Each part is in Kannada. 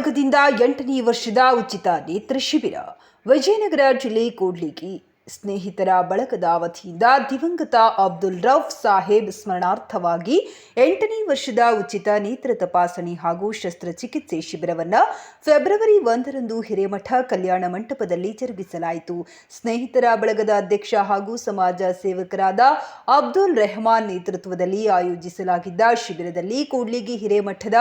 ಬಳಗದಿಂದ ಎಂಟನೇ ವರ್ಷದ ಉಚಿತ ನೇತ್ರ ಶಿಬಿರ. ವಿಜಯನಗರ ಜಿಲ್ಲೆ ಕೂಡ್ಲಿಗಿ ಸ್ನೇಹಿತರ ಬಳಗದ ವತಿಯಿಂದ ದಿವಂಗತ ಅಬ್ದುಲ್ ರೌಫ್ ಸಾಹೇಬ್ ಸ್ಮರಣಾರ್ಥವಾಗಿ ಎಂಟನೇ ವರ್ಷದ ಉಚಿತ ನೇತ್ರ ತಪಾಸಣೆ ಹಾಗೂ ಶಸ್ತ್ರಚಿಕಿತ್ಸೆ ಶಿಬಿರವನ್ನು ಫೆಬ್ರವರಿ ಒಂದರಂದು ಹಿರೇಮಠ ಕಲ್ಯಾಣ ಮಂಟಪದಲ್ಲಿ ಜರುಗಿಸಲಾಯಿತು. ಸ್ನೇಹಿತರ ಬಳಗದ ಅಧ್ಯಕ್ಷ ಹಾಗೂ ಸಮಾಜ ಸೇವಕರಾದ ಅಬ್ದುಲ್ ರೆಹಮಾನ್ ನೇತೃತ್ವದಲ್ಲಿ ಆಯೋಜಿಸಲಾಗಿದ್ದ ಶಿಬಿರದಲ್ಲಿ ಕೂಡ್ಲಿಗಿ ಹಿರೇಮಠದ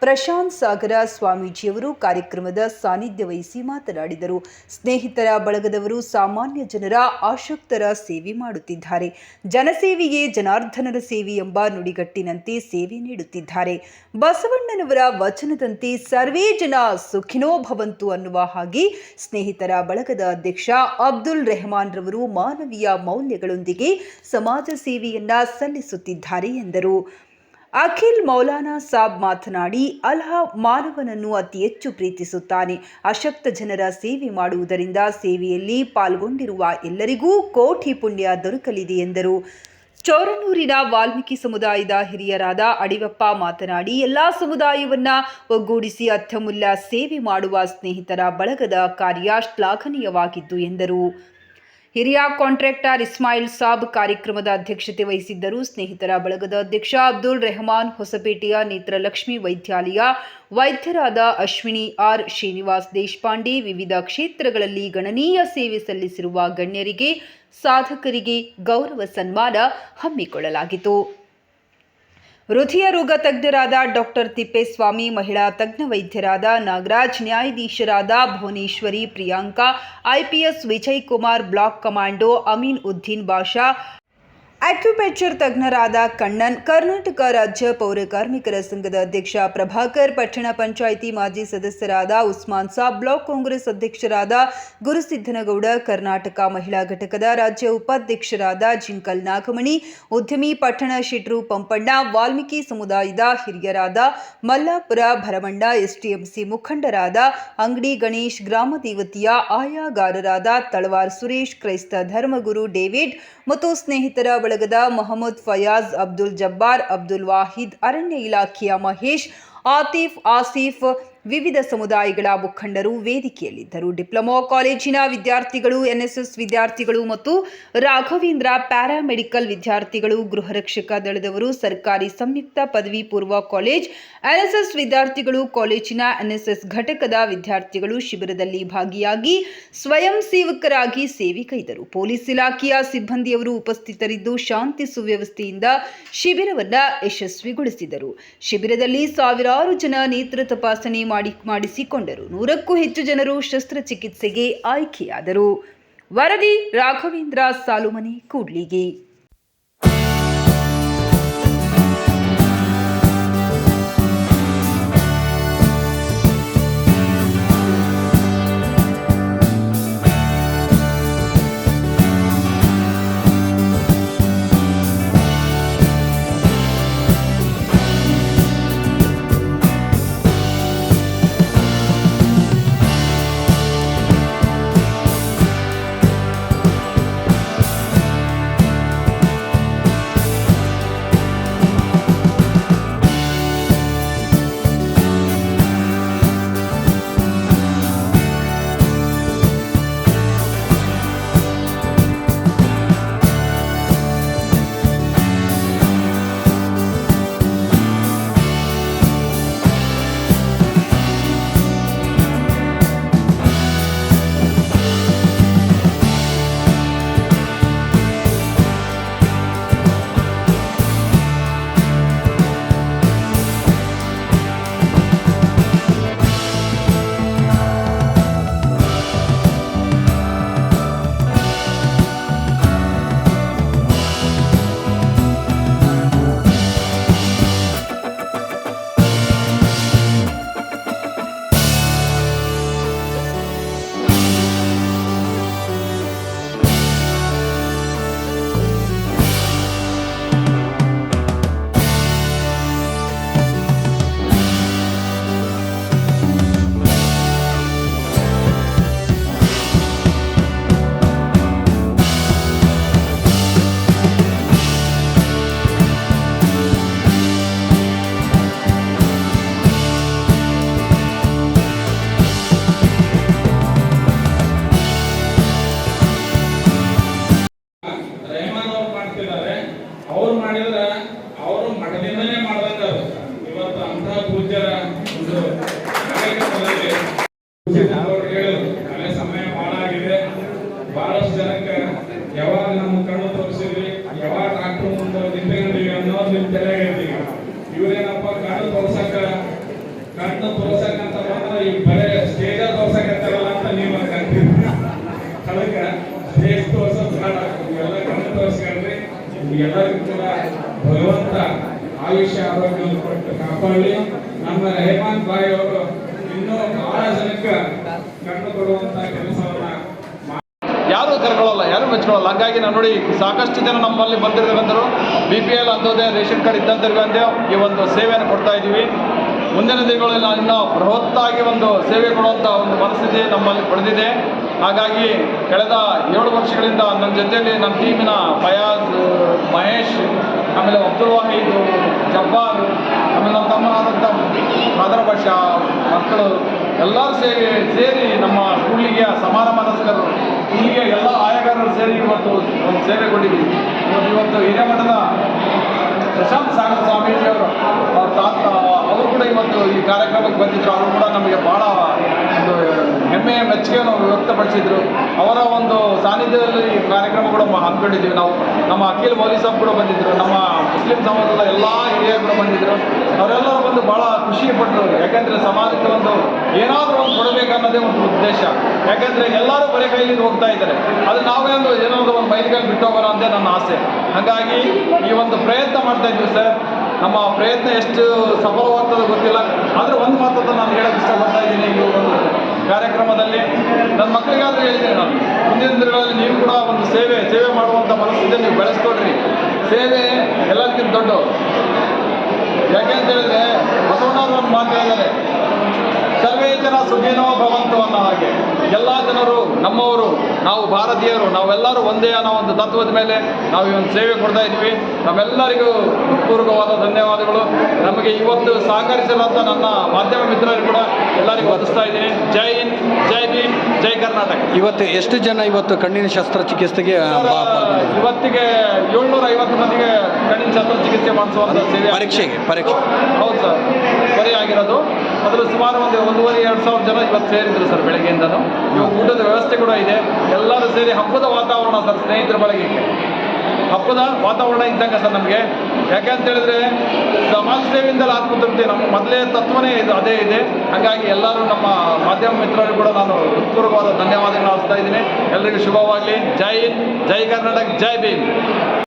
ಪ್ರಶಾಂತ್ ಸಾಗರ ಸ್ವಾಮೀಜಿಯವರು ಕಾರ್ಯಕ್ರಮದ ಸಾನ್ನಿಧ್ಯ ವಹಿಸಿ ಮಾತನಾಡಿದರು. ಸ್ನೇಹಿತರ ಬಳಗದವರು ಸಾಮಾನ್ಯ ಜನರ ಆಶಕ್ತರ ಸೇವೆ ಮಾಡುತ್ತಿದ್ದಾರೆ. ಜನಸೇವೆಯೇ ಜನಾರ್ದನರ ಸೇವೆ ಎಂಬ ನುಡಿಗಟ್ಟಿನಂತೆ ಸೇವೆ ನೀಡುತ್ತಿದ್ದಾರೆ. ಬಸವಣ್ಣನವರ ವಚನದಂತೆ ಸರ್ವೇ ಜನ ಸುಖಿನೋ ಭವಂತು ಅನ್ನುವ ಹಾಗೆ ಸ್ನೇಹಿತರ ಬಳಗದ ಅಧ್ಯಕ್ಷ ಅಬ್ದುಲ್ ರೆಹಮಾನ್ ರವರು ಮಾನವೀಯ ಮೌಲ್ಯಗಳೊಂದಿಗೆ ಸಮಾಜ ಸೇವೆಯನ್ನ ಸಲ್ಲಿಸುತ್ತಿದ್ದಾರೆ ಎಂದರು. ಅಖಿಲ್ ಮೌಲಾನಾ ಸಾಬ್ ಮಾತನಾಡಿ ಅಲ್ಲಾಹ್ ಮಾನವನನ್ನು ಅತಿ ಹೆಚ್ಚು ಪ್ರೀತಿಸುತ್ತಾನೆ. ಅಶಕ್ತ ಜನರ ಸೇವೆ ಮಾಡುವುದರಿಂದ ಸೇವೆಯಲ್ಲಿ ಪಾಲ್ಗೊಂಡಿರುವ ಎಲ್ಲರಿಗೂ ಕೋಟಿ ಪುಣ್ಯ ದೊರಕಲಿದೆ ಎಂದರು. ಚೌರನೂರಿನ ವಾಲ್ಮೀಕಿ ಸಮುದಾಯದ ಹಿರಿಯರಾದ ಅಡಿವಪ್ಪ ಮಾತನಾಡಿ, ಎಲ್ಲ ಸಮುದಾಯವನ್ನ ಒಗ್ಗೂಡಿಸಿ ಅತ್ಯಮೂಲ್ಯ ಸೇವೆ ಮಾಡುವ ಸ್ನೇಹಿತರ ಬಳಗದ ಕಾರ್ಯ ಶ್ಲಾಘನೀಯವಾಗಿದ್ದು ಎಂದರು. ಹಿರಿಯ ಕಾಂಟ್ರಾಕ್ಟರ್ ಇಸ್ಮಾಯಿಲ್ ಸಾಬ್ ಕಾರ್ಯಕ್ರಮದ ಅಧ್ಯಕ್ಷತೆ ವಹಿಸಿದ್ದರು. ಸ್ನೇಹಿತರ ಬಳಗದ ಅಧ್ಯಕ್ಷ ಅಬ್ದುಲ್ ರೆಹಮಾನ್ ಹೊಸಪೇಟೆಯ ನೇತ್ರಲಕ್ಷ್ಮಿ ವೈದ್ಯಾಲಯ, ವೈದ್ಯರಾದ ಅಶ್ವಿನಿ ಆರ್ ಶ್ರೀನಿವಾಸ್ ದೇಶಪಾಂಡೆ, ವಿವಿಧ ಕ್ಷೇತ್ರಗಳಲ್ಲಿ ಗಣನೀಯ ಸೇವೆ ಸಲ್ಲಿಸಿರುವ ಗಣ್ಯರಿಗೆ ಸಾಧಕರಿಗೆ ಗೌರವ ಸನ್ಮಾನ ಹಮ್ಮಿಕೊಳ್ಳಲಾಗಿತು ಹೃದಯ ರೋಗ ತಜ್ಞರಾದ ಡಾಕ್ಟರ್ ತಿಪ್ಪೇಸ್ವಾಮಿ ಮಹಿಳಾ ತಜ್ಞ ವೈದ್ಯರಾದ ನಾಗರಾಜ್ ನ್ಯಾಯಾಧೀಶರಾದ Bhuvaneshwari Priyanka IPS Vijay Kumar black commando Amin Uddin Basha acupuncture ತಜ್ಞರಾದ ಕಣ್ಣನ್ ಕರ್ನಾಟಕ ರಾಜ್ಯ ಪೌರ ಕಾರ್ಮಿಕರ ಸಂಘದ ಅಧ್ಯಕ್ಷ ಪ್ರಭಾಕರ್ ಪಟ್ಟಣ ಪಂಚಾಯಿತಿ ಮಾಜಿ ಸದಸ್ಯರಾದ ಉಸ್ಮಾನ್ ಸಾಬ್ ಬ್ಲಾಕ್ ಕಾಂಗ್ರೆಸ್ ಅಧ್ಯಕ್ಷರಾದ ಗುರುಸಿದ್ದನಗೌಡ ಕರ್ನಾಟಕ ಮಹಿಳಾ ಘಟಕದ ರಾಜ್ಯ ಉಪಾಧ್ಯಕ್ಷರಾದ ಜಿಂಕಲ್ ನಾಗಮಣಿ ಉದ್ಯಮಿ ಪಟ್ಟಣ ಶೆಟ್ರು ಪಂಪಣ್ಣ ವಾಲ್ಮೀಕಿ ಸಮುದಾಯದ ಹಿರಿಯರಾದ ಮಲ್ಲಾಪುರ ಭರಮಣ್ಣ ಎಸ್ಟಿಎಂಸಿ ಮುಖಂಡರಾದ ಅಂಗಡಿ ಗಣೇಶ್ ಗ್ರಾಮ ದೇವತಿಯ ಆಯಾಗಾರರಾದ ತಳವಾರ್ ಸುರೇಶ್ ಕ್ರೈಸ್ತ ಧರ್ಮಗುರು ಡೇವಿಡ್ ಮತ್ತು ಸ್ನೇಹಿತರ ಬಳಗದ ಮೊಹಮ್ಮದ್ ಫಯಾಜ್ ಅಬ್ದುಲ್ ಜಬ್ಬಾರ್ ಅಬ್ದುಲ್ ವಾಹಿದ್ ಅರಣ್ಯ ಇಲಾಖೆಯ ಮಹೇಶ್ ಆತಿಫ್ ಆಸಿಫ್ ವಿವಿಧ ಸಮುದಾಯಗಳ ಮುಖಂಡರು ವೇದಿಕೆಯಲ್ಲಿದ್ದರು. ಡಿಪ್ಲೊಮಾ ಕಾಲೇಜಿನ ವಿದ್ಯಾರ್ಥಿಗಳು, ಎನ್ಎಸ್ಎಸ್ ವಿದ್ಯಾರ್ಥಿಗಳು ಮತ್ತು ರಾಘವೇಂದ್ರ ಪ್ಯಾರಾಮೆಡಿಕಲ್ ವಿದ್ಯಾರ್ಥಿಗಳು ಗೃಹರಕ್ಷಕ ದಳದವರು, ಸರ್ಕಾರಿ ಸಂಯುಕ್ತ ಪದವಿ ಪೂರ್ವ ಕಾಲೇಜ್, ಎನ್ಎಸ್ಎಸ್ ವಿದ್ಯಾರ್ಥಿಗಳು, ಕಾಲೇಜಿನ ಎನ್ಎಸ್ಎಸ್ ಘಟಕದ ವಿದ್ಯಾರ್ಥಿಗಳು ಶಿಬಿರದಲ್ಲಿ ಭಾಗಿಯಾಗಿ ಸ್ವಯಂ ಸೇವಕರಾಗಿ ಸೇವೆ ಕೈದರು. ಪೊಲೀಸ್ ಇಲಾಖೆಯ ಸಿಬ್ಬಂದಿಯವರು ಉಪಸ್ಥಿತರಿದ್ದು ಶಾಂತಿ ಸುವ್ಯವಸ್ಥೆಯಿಂದ ಶಿಬಿರವನ್ನು ಯಶಸ್ವಿಗೊಳಿಸಿದರು. ಶಿಬಿರದಲ್ಲಿ ಸಾವಿರಾರು ಜನ ನೇತ್ರ ತಪಾಸಣೆ ಮಾಡಿ ಮಾಡಿಸಿಕೊಂಡರು. ನೂರಕ್ಕೂ ಹೆಚ್ಚು ಜನರು ಶಸ್ತ್ರಚಿಕಿತ್ಸೆಗೆ ಆಯ್ಕೆಯಾದರು. ವರದಿ ರಾಘವೇಂದ್ರ ಸಾಲುಮನೆ ಕೂಡ್ಲಿಗಿ. ಯಾರು ಕರ್ಕೊಳ್ಳಲ್ಲ, ಯಾರು ಮೆಚ್ಕೊಳ್ಳಲ್ಲ. ಹಂಗಾಗಿ ನಾನು ನೋಡಿ ಸಾಕಷ್ಟು ಜನ ನಮ್ಮಲ್ಲಿ ಬಂದಿರಬೇಕಂದರು ಬಿ ಪಿ ಎಲ್ ಅಂತೋದೇ ರೇಷನ್ ಕಾರ್ಡ್ ಇದ್ದಂಥವ್ರಿಗೆ ಅಂದೇ, ಈ ಒಂದು ಸೇವೆಯನ್ನು ಕೊಡ್ತಾ ಇದ್ದೀವಿ. ಮುಂದಿನ ದಿನಗಳಲ್ಲಿ ನಾವು ಇನ್ನೂ ಬೃಹತ್ತಾಗಿ ಒಂದು ಸೇವೆ ಕೊಡುವಂಥ ಒಂದು ಮನಸ್ಥಿತಿ ನಮ್ಮಲ್ಲಿ ಪಡೆದಿದೆ. ಹಾಗಾಗಿ ಕಳೆದ ಏಳು ವರ್ಷಗಳಿಂದ ನನ್ನ ಜೊತೆಯಲ್ಲಿ ನಮ್ಮ ಟೀಮಿನ ಫಯಾಜ್, ಮಹೇಶ್, ಆಮೇಲೆ ಅಬ್ದುಲ್ ವಾಹಿದ್, ಜಬ್ಬಾರ್ ಆಮೇಲೆ ನಮ್ಮ ತಮ್ಮನಾದಂಥ ಮಾದರ ಭಾಷಾ ಮಕ್ಕಳು ಎಲ್ಲರೂ ಸೇರಿ ಸೇರಿ ನಮ್ಮ ಸ್ಕೂಲಿಗೆ ಸಮಾನ ಮನಸ್ಕರು. ಇಲ್ಲಿಗೆ ಎಲ್ಲ ಆಯಗಾರರು ಸೇರಿ ಇವತ್ತು ಒಂದು ಸೇವೆ ಕೊಟ್ಟಿದ್ದೀವಿ ಇವತ್ತು ಇವತ್ತು ಹಿರೇಮಠದ ಪ್ರಶಾಂತ್ ಸಾಗರ್ ಸ್ವಾಮೀಜಿಯವರು, ಅವ್ರ ತಾತ, ಅವರು ಕೂಡ ಇವತ್ತು ಈ ಕಾರ್ಯಕ್ರಮಕ್ಕೆ ಬಂದಿದ್ದರು ಅವರು ಕೂಡ ನಮಗೆ ಭಾಳ ಒಂದು ಹೆಮ್ಮೆಯ ಮೆಚ್ಚುಗೆಯನ್ನು ವ್ಯಕ್ತಪಡಿಸಿದ್ರು. ಅವರ ಒಂದು ಸಾನ್ನಿಧ್ಯದಲ್ಲಿ ಈ ಕಾರ್ಯಕ್ರಮ ಕೂಡ ಹಮ್ಮಿಕೊಂಡಿದ್ದೀವಿ. ನಾವು ನಮ್ಮ ಅಖಿಲ್ ಮೌಲಿ ಸಾಬ್ ಕೂಡ ಬಂದಿದ್ದರು ನಮ್ಮ ಸಮಾಜದ ಎಲ್ಲ ಹಿರಿಯರು ಬಂದಿದ್ರು. ಅವರೆಲ್ಲರೂ ಬಂದು ಭಾಳ ಖುಷಿ ಪಟ್ಟರು. ಯಾಕಂದರೆ ಸಮಾಜಕ್ಕೆ ಒಂದು ಏನಾದರೂ ಒಂದು ಕೊಡಬೇಕನ್ನೋದೇ ಒಂದು ಉದ್ದೇಶ. ಯಾಕಂದರೆ ಎಲ್ಲರೂ ಬರೀ ಕೈಯಲ್ಲಿ ಹೋಗ್ತಾ ಇದ್ದಾರೆ. ಅದು ನಾವೇ ಒಂದು ಏನಾದರೂ ಒಂದು ಮೈಲಿಗಲ್ಲಿ ಬಿಟ್ಟು ಹೋಗೋಣ ಅಂತ ನನ್ನ ಆಸೆ. ಹಾಗಾಗಿ ಈ ಒಂದು ಪ್ರಯತ್ನ ಮಾಡ್ತಾ ಇದ್ವಿ ಸರ್. ನಮ್ಮ ಪ್ರಯತ್ನ ಎಷ್ಟು ಸಫಲವಾಗ್ತದೆ ಗೊತ್ತಿಲ್ಲ. ಆದರೆ ಒಂದು ಮಾತನ್ನು ನಾನು ಹೇಳೋಕ್ಕೆ ಇಷ್ಟಪಡ್ತಾ ಇದ್ದೀನಿ ಈ ಒಂದು ಕಾರ್ಯಕ್ರಮದಲ್ಲಿ. ನನ್ನ ಮಕ್ಕಳಿಗಾದರೂ ಹೇಳ್ತೀನಿ ನಾನು ಮುಂದಿನ ದಿನಗಳಲ್ಲಿ ನೀವು ಕೂಡ ಒಂದು ಸೇವೆ ಸೇವೆ ಮಾಡುವಂಥ ಮನಸ್ಸಿದೆ ನೀವು ಬೆಳೆಸ್ಕೊಡ್ರಿ. ಸೇವೆ ಎಲ್ಲದಕ್ಕಿಂತ ದೊಡ್ಡ ಯಾಕೆ ಅಂತ ಹೇಳಿದ್ರೆ, ಬಸವಣ್ಣವರು ಒಂದು ಮಾತು ಹೇಳಿದ್ದಾರೆ, ಸರ್ವೇ ಜನ ಸುಖಿನೋ ಭವಂತು ಅನ್ನೋ ಹಾಗೆ. ಎಲ್ಲ ಜನರು ನಮ್ಮವರು ನಾವು ಭಾರತೀಯರು ನಾವೆಲ್ಲರೂ ಒಂದೇ ಅನ್ನೋ ಒಂದು ತತ್ವದ ಮೇಲೆ ನಾವು ಈ ಒಂದು ಸೇವೆ ಕೊಡ್ತಾ ಇದ್ವಿ ನಮ್ಮೆಲ್ಲರಿಗೂ ಪೂರ್ವಕವಾದ ಧನ್ಯವಾದಗಳು. ನಮಗೆ ಇವತ್ತು ಸಹಕರಿಸಲಂತ ನನ್ನ ಮಾಧ್ಯಮ ಮಿತ್ರರು ಕೂಡ ಎಲ್ಲರಿಗೂ ವದಿಸ್ತಾ ಇದ್ದೀನಿ. ಜೈ ಹಿಂದ್ ಜೈ ಭೀಮ್ ಜೈ ಕರ್ನಾಟಕ. ಇವತ್ತು ಎಷ್ಟು ಜನ ಇವತ್ತು ಕಣ್ಣಿನ ಶಸ್ತ್ರಚಿಕಿತ್ಸೆಗೆ ಇವತ್ತಿಗೆ ಏಳ್ನೂರ ಐವತ್ತು ಮಂದಿಗೆ ಕಣ್ಣಿನ ಶಸ್ತ್ರಚಿಕಿತ್ಸೆ ಮಾಡಿಸುವಂಥ ಸೇವೆ ಪರೀಕ್ಷೆಗೆ ಪರೀಕ್ಷೆ. ಹೌದು ಸರ್. ಬರೀ ಆಗಿರೋದು ಅದರಲ್ಲಿ ಸುಮಾರು ಒಂದು ಒಂದೂವರೆ, ಎರಡು ಸಾವಿರ ಜನ ಇವತ್ತು ಸೇರಿದ್ರು ಸರ್ ಬೆಳಗ್ಗೆಯಿಂದನೂ ಇವಾಗ ಊಟದ ವ್ಯವಸ್ಥೆ ಕೂಡ ಇದೆ. ಎಲ್ಲರೂ ಸೇರಿ ಹಬ್ಬದ ವಾತಾವರಣ ಸರ್ ಸ್ನೇಹಿತರ ಬಳಗಕ್ಕೆ. ಹಬ್ಬದ ವಾತಾವರಣ ಇದ್ದಂಗೆ ಸರ್ ನಮಗೆ. ಯಾಕೆ ಅಂತ ಹೇಳಿದ್ರೆ, ಸಮಾಜ ಸೇವೆಯಿಂದಲೇ ಆತ್ಮತೃಪ್ತಿ ನಮ್ಮ ಮೊದಲೇ ತತ್ವನೇ ಇದು, ಅದೇ ಇದೆ. ಹಾಗಾಗಿ ಎಲ್ಲರೂ ನಮ್ಮ ಮಾಧ್ಯಮ ಮಿತ್ರರು ಕೂಡ ನಾನು ಹೃತ್ಪೂರ್ವವಾದ ಧನ್ಯವಾದಗಳನ್ನು ಅರ್ಸ್ತಾ ಇದ್ದೀನಿ. ಎಲ್ಲರಿಗೂ ಶುಭವಾಗಲಿ. ಜೈ ಹಿಂದ್, ಜೈ ಕರ್ನಾಟಕ, ಜೈ ಭೀಮ್.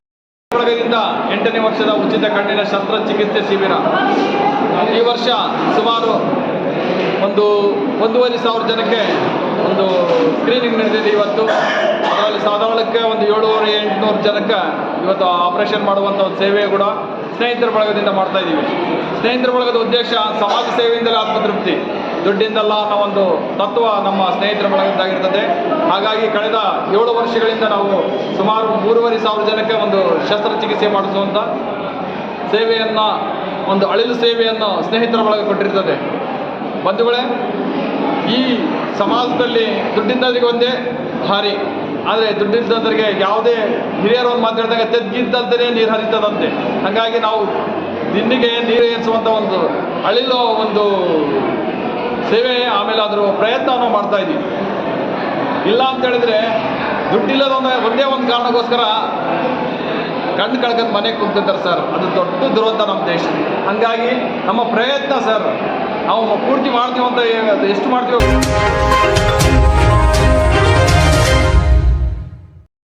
ಬಳಗದಿಂದ ಎಂಟನೇ ವರ್ಷದ ಉಚಿತ ಕಣ್ಣಿನ ಶಸ್ತ್ರಚಿಕಿತ್ಸೆ ಶಿಬಿರ. ಈ ವರ್ಷ ಸುಮಾರು ಒಂದು ಒಂದೂವರೆ ಸಾವಿರ ಜನಕ್ಕೆ ಒಂದು ಸ್ಕ್ರೀನಿಂಗ್ ನಡೆದಿದೆ ಇವತ್ತು. ಅದರಲ್ಲಿ ಸಾಧಾರಣಕ್ಕೆ ಒಂದು ಏಳುವರೆ, ಎಂಟುನೂರು ಜನಕ್ಕೆ ಇವತ್ತು ಆಪರೇಷನ್ ಮಾಡುವಂಥ ಒಂದು ಸೇವೆ ಕೂಡ ಸ್ನೇಹಿತರ ಬಳಗದಿಂದ ಮಾಡ್ತಾ ಇದ್ದೀವಿ ಸ್ನೇಹಿತರ ಬಳಗದ ಉದ್ದೇಶ ಸಮಾಜ ಸೇವೆಯಿಂದಲೇ ಆತ್ಮತೃಪ್ತಿ. ದುಡ್ಡಿಂದಲ್ಲ ಅನ್ನೋ ಒಂದು ತತ್ವ ನಮ್ಮ ಸ್ನೇಹಿತರ ಬಳಗದ್ದಾಗಿರ್ತದೆ ಹಾಗಾಗಿ ಕಳೆದ ಏಳು ವರ್ಷಗಳಿಂದ ನಾವು ಸುಮಾರು ಮೂರುವರೆ ಸಾವಿರ ಜನಕ್ಕೆ ಒಂದು ಶಸ್ತ್ರಚಿಕಿತ್ಸೆ ಮಾಡಿಸುವಂಥ ಸೇವೆಯನ್ನು, ಒಂದು ಅಳಿಲು ಸೇವೆಯನ್ನು ಸ್ನೇಹಿತರ ಬಳಗ ಕೊಟ್ಟಿರ್ತದೆ. ಬಂಧುಗಳೇ, ಈ ಸಮಾಜದಲ್ಲಿ ದುಡ್ಡಿಂದವರಿಗೆ ಒಂದೇ ಹಾರಿ. ಆದರೆ ದುಡ್ಡಿದ್ದವರಿಗೆ ಯಾವುದೇ ಹಿರಿಯರು ಒಂದು ಮಾತಾಡಿದಾಗ ತೆಗ್ಗಿದ್ದಂತೆಯೇ ನೀರು ಹರಿತದಂತೆ. ಹಾಗಾಗಿ ನಾವು ದಿನ್ನಿಗೆ ನೀರು ಏರಿಸುವಂಥ ಒಂದು ಅಳಿಲು ಒಂದು ಸೇವೆ ಆಮೇಲೆ ಅದರ ಪ್ರಯತ್ನವನ್ನು ಮಾಡ್ತಾ ಇದ್ದೀವಿ ಇಲ್ಲ ಅಂತ ಹೇಳಿದ್ರೆ ದುಡ್ಡಿಲ್ಲದ ಒಂದು ಒಂದೇ ಒಂದು ಕಾರಣಕ್ಕೋಸ್ಕರ ಕಣ್ಣು ಕಳ್ಕೊಂಡು ಮನೆಗೆ ಕುಂತಿದ್ದಾರೆ ಸರ್. ಅದು ದೊಡ್ಡ ದುರಂತ ನಮ್ಮ ದೇಶ. ಹಂಗಾಗಿ ನಮ್ಮ ಪ್ರಯತ್ನ ಸರ್. ನಾವು ಪೂರ್ತಿ ಮಾಡ್ತೀವಿ ಅಂತ ಎಷ್ಟು ಮಾಡ್ತೀವಿ?